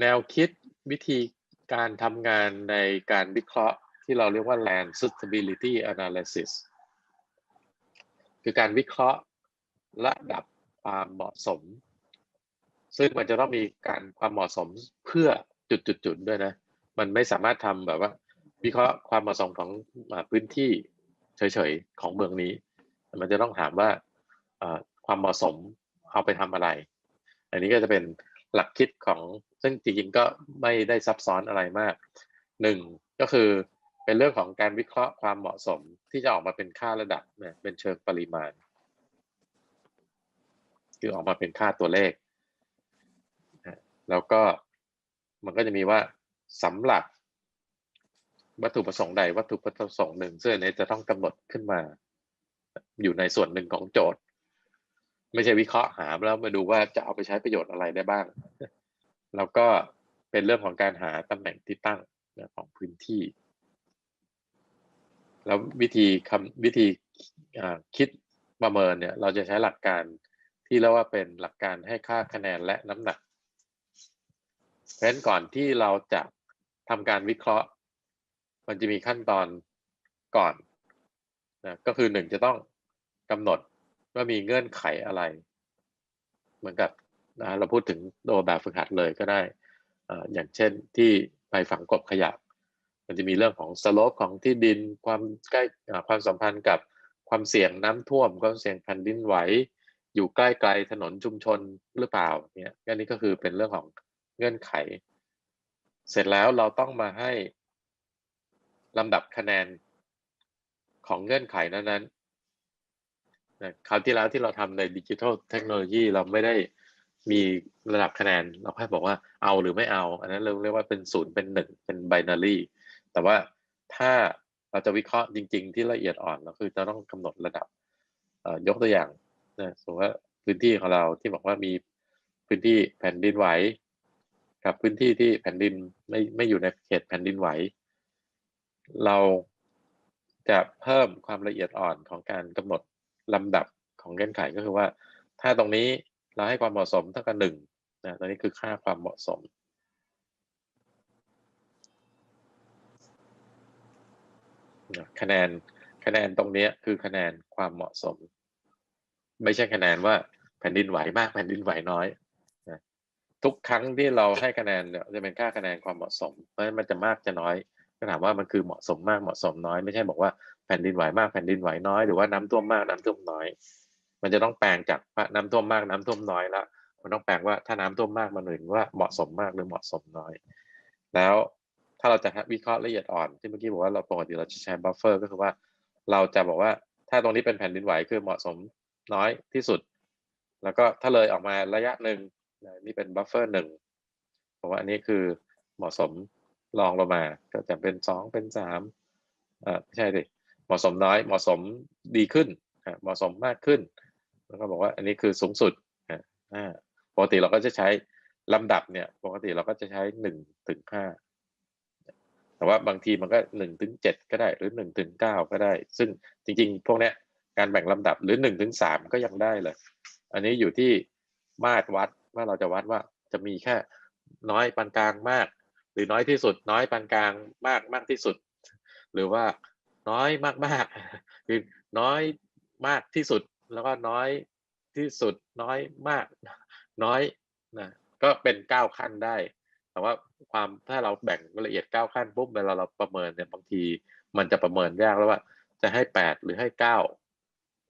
แนวคิดวิธีการทำงานในการวิเคราะห์ที่เราเรียกว่า land suitability analysis คือการวิเคราะห์ระดับความเหมาะสม ซึ่งมันจะต้องมีการความเหมาะสมเพื่อจุดๆด้วยนะ มันไม่สามารถทำแบบว่า วิเคราะห์ความเหมาะสมของพื้นที่เฉยๆของเมืองนี้ มันจะต้องถามว่าความเหมาะสมเอาไปทำอะไร อันนี้ก็จะเป็น หลักคิดของซึ่งจริงๆก็ไม่ได้ซับซ้อนอะไรมากหนึ่งก็คือเป็นเรื่องของการวิเคราะห์ความเหมาะสมที่จะออกมาเป็นค่าระดับเนี่ยเป็นเชิงปริมาณ คือออกมาเป็นค่าตัวเลข แล้วก็มันก็จะมีว่าสำหรับวัตถุประสงค์ใดวัตถุประสงค์หนึ่งซึ่งอันนี้จะต้องกำหนดขึ้นมา อยู่ในส่วนหนึ่งของโจทย์ ไม่ใช่วิเคราะห์หาแล้วมาดูว่าจะเอาไปใช้ประโยชน์อะไรได้บ้าง แล้วก็เป็นเรื่องของการหาตำแหน่งที่ตั้งของพื้นที่ แล้ววิธีคำวิธีคิดประเมินเนี่ย เราจะใช้หลักการที่เรียกว่าเป็นหลักการให้ค่าคะแนนและน้ำหนักเพราะฉะนั้นก่อนที่เราจะทำการวิเคราะห์ มันจะมีขั้นตอนก่อนนะก็คือหนึ่งจะต้องกำหนด ว่ามีเงื่อนไขอะไร เหมือนกับนะเราพูดถึงตัวแบบฝึกหัดเลยก็ได้ออย่างเช่นที่ไปฝังกบขยะ มันจะมีเรื่องของสโลปของที่ดินความใกล้ความสัมพันธ์กับความเสี่ยงน้ำท่วม ความเสี่ยงแผ่นดินไหว อยู่ใกล้ไกลถนนชุมชนหรือเปล่าเนี่ยอันนี้ก็คือเป็นเรื่องของเงื่อนไข เสร็จแล้วเราต้องมาให้ลำดับคะแนนของเงื่อนไขนั้น นะคราวที่แล้วที่เราทำในดิจิทัลเทคโนโลยีเราไม่ได้มีระดับคะแนน เราแค่บอกว่าเอาหรือไม่เอา อันนั้นเราเรียกว่าเป็นศูนย์เป็นหนึ่งเป็นไบนารีแต่ว่าถ้าเราจะวิเคราะห์จริง ๆ ที่ละเอียดอ่อนก็คือจะต้องกำหนดระดับยกตัวอย่างนะสมมติว่าพื้นที่ของเราที่บอกว่ามีพื้นที่แผ่นดินไหวกับพื้นที่ที่แผ่นดินไม่ไม่อยู่ในเขตแผ่นดินไหว เราจะเพิ่มความละเอียดอ่อนของการกำหนด ลำดับของเงื่อนไขก็คือว่า ถ้าตรงนี้เราให้ความเหมาะสมเท่ากับหนึ่งนะตอนนี้คือค่าความเหมาะสมคะแนนคะแนนตรงนี้คือคะแนนความเหมาะสม ไม่ใช่คะแนนว่าแผ่นดินไหวมากแผ่นดินไหวน้อยทุกครั้งที่เราให้คะแนนเนี่ยจะเป็นค่าคะแนนความเหมาะสมเพราะฉะนั้นมันจะมากจะน้อย ก็ถามว่ามันคือเหมาะสมมากเหมาะสมน้อย ไม่ใช่บอกว่าแผ่นดินไหวมากแผ่นดินไหวน้อยหรือว่าน้ำท่วมมากน้ำท่วมน้อย มันจะต้องแปลงจากน้ำท่วมมากน้ำท่วมน้อยแล้วมันต้องแปลงว่าถ้าน้ำท่วมมากมันถึงว่าเหมาะสมมากหรือเหมาะสมน้อย แล้วถ้าเราจะวิเคราะห์ละเอียดอ่อนที่เมื่อกี้บอกว่าเราปกติเราจะใช้บัฟเฟอร์ก็คือว่าเราจะบอกว่าถ้าตรงนี้เป็นแผ่นดินไหวคือเหมาะสมน้อยที่สุด แล้วก็ถ้าเลยออกมาระยะหนึ่งนี่เป็นบัฟเฟอร์หนึ่งผมว่าอันนี้คือเหมาะสม ลองลงมา ก็จะเป็นสองเป็นสามอ่าไม่ใช่ดิเหมาะสมน้อยเหมาะสมดีขึ้นเหมาะสมมากขึ้น แล้วก็บอกว่าอันนี้คือสูงสุดอ่าปกติเราก็จะใช้ลำดับเนี่ย ปกติเราก็จะใช้หนึ่งถึงห้าแต่ว่าบางทีมันก็หนึ่งถึงเจ็ดก็ได้หรือหนึ่งถึงเก้าก็ได้ ซึ่งจริงๆ พวกเนี้ยการแบ่งลำดับหรือหนึ่งถึงสามก็ยังได้เลย อันนี้อยู่ที่มาตรวัดว่าเราจะวัดว่าจะมีแค่น้อยปานกลางมาก รือน้อยที่สุด น้อยปานกลางมากมากที่สุด หรือว่าน้อยมากมากคือน้อยมากที่สุด แล้วก็น้อยที่สุด น้อยมาก น้อยนะก็เป็นเก้าขั้นได้ แต่ว่าความถ้าเราแบ่งละเอียดเก้าขั้นปุ๊บเวลาเราประเมินเนี่ยบางทีมันจะประเมินยากแล้วว่า จะให้แปดหรือให้เก้า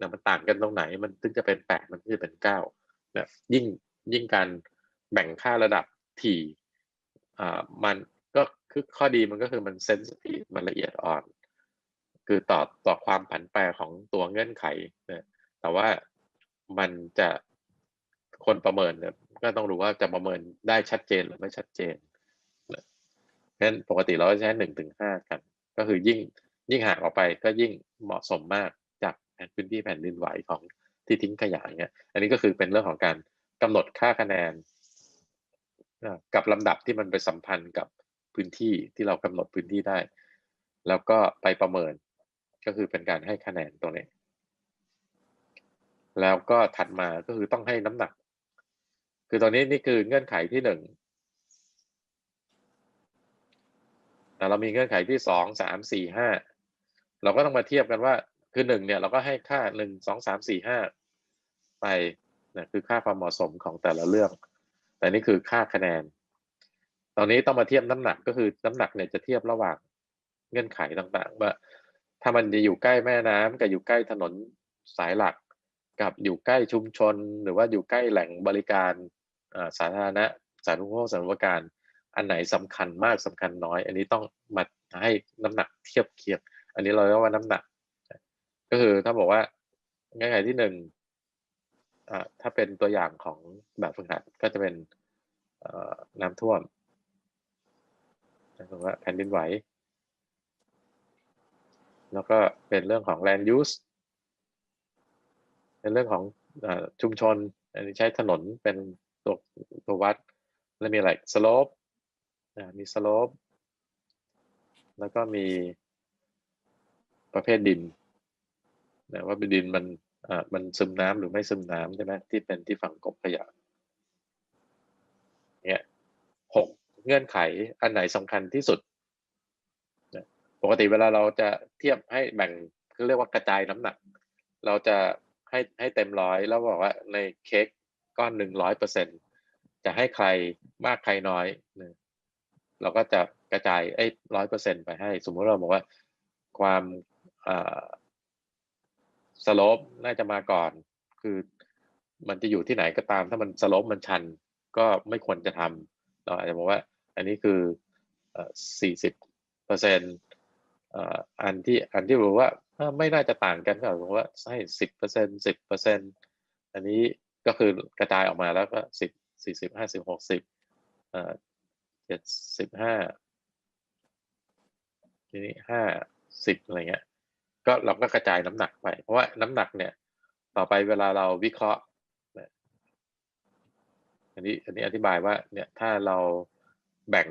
นะมันต่างกันตรงไหน มันถึงจะเป็นแปดมันถึงจะเป็นเก้านะยิ่งยิ่งการแบ่งค่าระดับถี่ อ่ามันก็คือข้อดีมันก็คือมันเซนซิทีฟมันละเอียดอ่อน คือต่อต่อความผันแปรของตัวเงื่อนไขนะแต่ว่ามันจะคนประเมินเนี่ยก็ต้องรู้ว่าจะประเมินได้ชัดเจนหรือไม่ชัดเจนเพราะฉะนั้นปกติเราจะใช้หนึ่งถึงห้ากัน ก็คือยิ่งยิ่งห่างออกไปก็ยิ่งเหมาะสมมากจากพื้นที่แผ่นดินไหวของที่ทิ้งขยะเงี้ยอันนี้ก็คือเป็นเรื่องของการกำหนดค่าคะแนน กับลำดับที่มันไปสัมพันธ์กับพื้นที่ที่เรากำหนดพื้นที่ได้ แล้วก็ไปประเมินก็คือเป็นการให้คะแนนตรงนี้ แล้วก็ถัดมาก็คือต้องให้น้ำหนัก คือตอนนี้นี่คือเงื่อนไขที่หนึ่งเรามีเงื่อนไขที่สองสามสี่ห้าเราก็ต้องมาเทียบกันว่า คือหนึ่งเนี่ยเราก็ให้ค่าหนึ่งสองสามสี่ห้าไปนะคือค่าความเหมาะสมของแต่ละเรื่อง แต่นี่คือค่าคะแนน ตอนนี้ต้องมาเทียบน้ำหนักก็คือน้ำหนักเนี่ยจะเทียบระหว่างเงื่อนไขต่างๆ ว่า ถ้ามันจะอยู่ใกล้แม่น้ำกับอยู่ใกล้ถนนสายหลัก กับอยู่ใกล้ชุมชน หรือว่าอยู่ใกล้แหล่งบริการสาธารณะสาธารณูปโภคสาธารณูปการอันไหนสำคัญมากสำคัญน้อย อันนี้ต้องมาให้น้ำหนักเทียบเคียง อันนี้เราเรียกว่าน้ำหนัก ก็คือถ้าบอกว่าเงื่อนไขที่หนึ่ง ถ้าเป็นตัวอย่างของแบบฝึกหัดก็จะเป็นน้ำท่วมนะครับว่าแผ่นดินไหว แล้วก็เป็นเรื่องของ land use เป็นเรื่องของอชุมชน อันนี้ใช้ถนนเป็นตัวตัววัด แล้วมีอะไร slope มี slope แล้วก็มีประเภทดินนะว่าเป็นดินมัน มันซึมน้ำหรือไม่ซึมน้ำใช่ไหมที่เป็นที่ฝังกบขยะเนี่ยหกเงื่อนไขอันไหนสำคัญที่สุดปกติเวลาเราจะเทียบให้แบ่งเรียกว่ากระจายน้ำหนัก เราจะให้ให้เต็มร้อยแล้วบอกว่าในเค้กก้อนหนึ่งร้อยเปอร์เซ็นจะให้ใครมากใครน้อยนะเราก็จะกระจายไอ้ร้อยเปอร์เซ็นไปให้ สมมุติเราบอกว่าความ สโลปน่าจะมาก่อน คือมันจะอยู่ที่ไหนก็ตาม ถ้ามันสโลปมันชันก็ไม่ควรจะทำเราอาจจะบอกว่า อันนี้คือสี่สิบเปอร์เซ็นต์อันที่อันที่บอกว่าไม่น่าจะต่างกันก็บอกว่าให้สิบเปอร์เซ็นสิบเปอร์เซ็นอันนี้ก็คือกระจายออกมาแล้วก็สิบสี่สิบห้าสิบหกสิบเจ็ดสิบห้าทีนี้ห้าสิบอะไรเงี้ย ก็เราก็กระจายน้ำหนักไป เพราะว่าน้ำหนักเนี่ย ต่อไปเวลาเราวิเคราะห์อันนี้อันนี้อธิบายว่าเนี่ยถ้าเราแบ่ง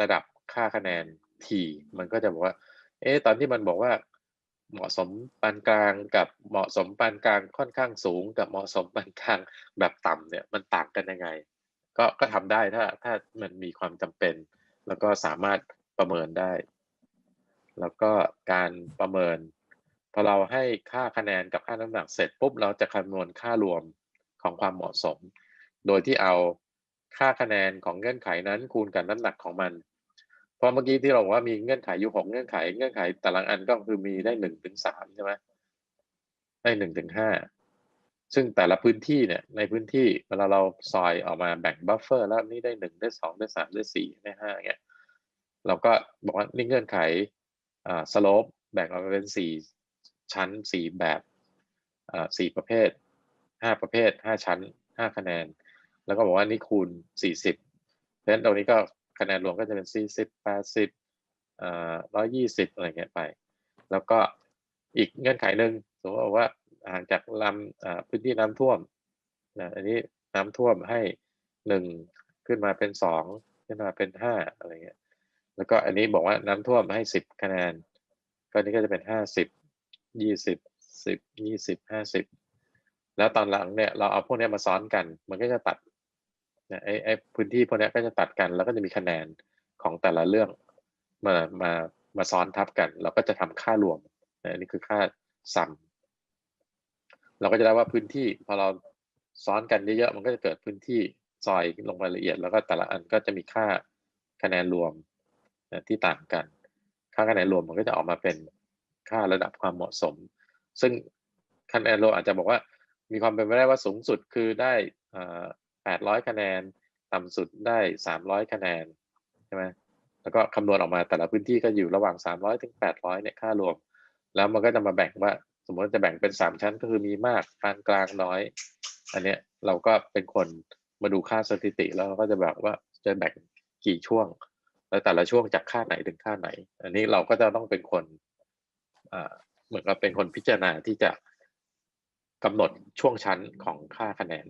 ระดับค่าคะแนนทีมันก็จะบอกว่า เอ๊ะตอนที่มันบอกว่า เหมาะสมปานกลางกับเหมาะสมปานกลางค่อนข้างสูง กับเหมาะสมปานกลางแบบต่ำเนี่ยมันต่างกันยังไง ก็ก็ทำได้ถ้าถ้ามันมีความจำเป็น แล้วก็สามารถประเมินได้ แล้วก็การประเมิน พอเราให้ค่าคะแนนกับค่าน้ำหนักเสร็จปุ๊บเราจะคำนวณค่ารวมของความเหมาะสม โดยที่เอาค่าคะแนนของเงื่อนไขนั้นคูณกับน้ำหนักของมัน เพราะเมื่อกี้ที่เราบอกว่ามีเงื่อนไขอยู่หกเงื่อนไข เงื่อนไขแต่ละอันก็คือมีได้หนึ่งถึงสามใช่ไหมได้หนึ่งถึงห้าซึ่งแต่ละพื้นที่เนี่ยในพื้นที่เวลาเราซอยออกมาแบ่งบัฟเฟอร์แล้วนี่ได้หนึ่งได้สองได้สามได้สี่ได้ห้าเงี้ยเราก็บอกว่านี่เงื่อนไข สโลปแบ่งออกเป็นสี่ชั้นสี่แบบอ่าสี่ประเภทห้าประเภทห้าชั้นห้าคะแนน แล้วก็บอกว่านี่คูณสี่สิบเพราะฉะนั้นตรงนี้ก็คะแนนรวมก็จะเป็นสี่สิบแปดสิบอ่าร้อยยี่สิบอะไรเงี้ยไป แล้วก็อีกเงื่อนไขหนึ่งสมมติว่าห่างจากลำพื้นที่น้ำท่วมนะอันนี้น้ำท่วมให้หนึ่งขึ้นมาเป็นสองขึ้นมาเป็นห้าอะไรเงี้ย แล้วก็อันนี้บอกว่าน้ำท่วมให้สิบคะแนน ก็นี้ก็จะเป็นห้าสิบยี่สิบสิบยี่สิบห้าสิบแล้วตอนหลังเนี่ยเราเอาพวกนี้มาซ้อนกัน มันก็จะตัดเนี่ยไอ้ไอ้พื้นที่พวกนี้ก็จะตัดกัน แล้วก็จะมีคะแนนของแต่ละเรื่องมามามาซ้อนทับกัน เราก็จะทำค่ารวมอันนี้คือค่าซัมเราก็จะได้ว่าพื้นที่พอเราซ้อนกันเยอะๆมันก็จะเกิดพื้นที่ซอยลงรายละเอียด แล้วก็แต่ละอันก็จะมีค่าคะแนนรวม ที่ต่างกัน ค่าคะแนนรวมมันก็จะออกมาเป็นค่าระดับความเหมาะสม ซึ่งคะแนนรวมอาจจะบอกว่ามีความเป็นไปได้ว่าสูงสุดคือได้แปดร้อยคะแนน ต่ำสุดได้สามร้อยคะแนนใช่ไหมแล้วก็คำนวณออกมาแต่ละพื้นที่ก็อยู่ระหว่างสามร้อยถึงแปดร้อยเนี่ยค่ารวม แล้วมันก็จะมาแบ่งว่า สมมติจะแบ่งเป็นสามชั้นก็คือมีมากปานกลางน้อย อันเนี้ยเราก็เป็นคนมาดูค่าสถิติแล้วเราก็จะแบบว่าจะแบ่งกี่ช่วง แล้วแต่ละช่วงจากค่าไหนถึงค่าไหน อันนี้เราก็จะต้องเป็นคนเหมือนกับเป็นคนพิจารณาที่จะกำหนดช่วงชั้นของค่าคะแนน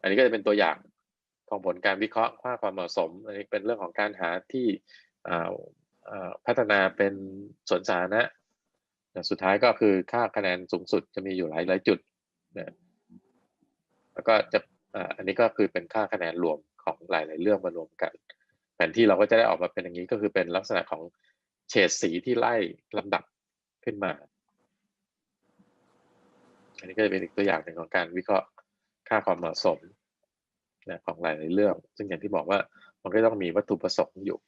อันนี้ก็จะเป็นตัวอย่างของผลการวิเคราะห์ค่าความเหมาะสม อันนี้เป็นเรื่องของการหาที่พัฒนาเป็นสวนสาธารณะสุดท้ายก็คือค่าคะแนนสูงสุดจะมีอยู่หลายหลายจุดนะแล้วก็จะอันนี้ก็คือเป็นค่าคะแนนรวมของหลาย ๆ เรื่องมารวมกัน นที่เราก็จะได้ออกมาเป็นอย่างนี้ก็คือเป็นลักษณะของเฉดสีที่ไล่ลำดับขึ้นมา อันนี้ก็จะเป็นอีกตัวอย่างหนึ่งของการวิเคราะห์ค่าความเหมาะสมนะของหลายๆเรื่อง ซึ่งอย่างที่บอกว่ามันก็ต้องมีวัตถุประสงค์อยู่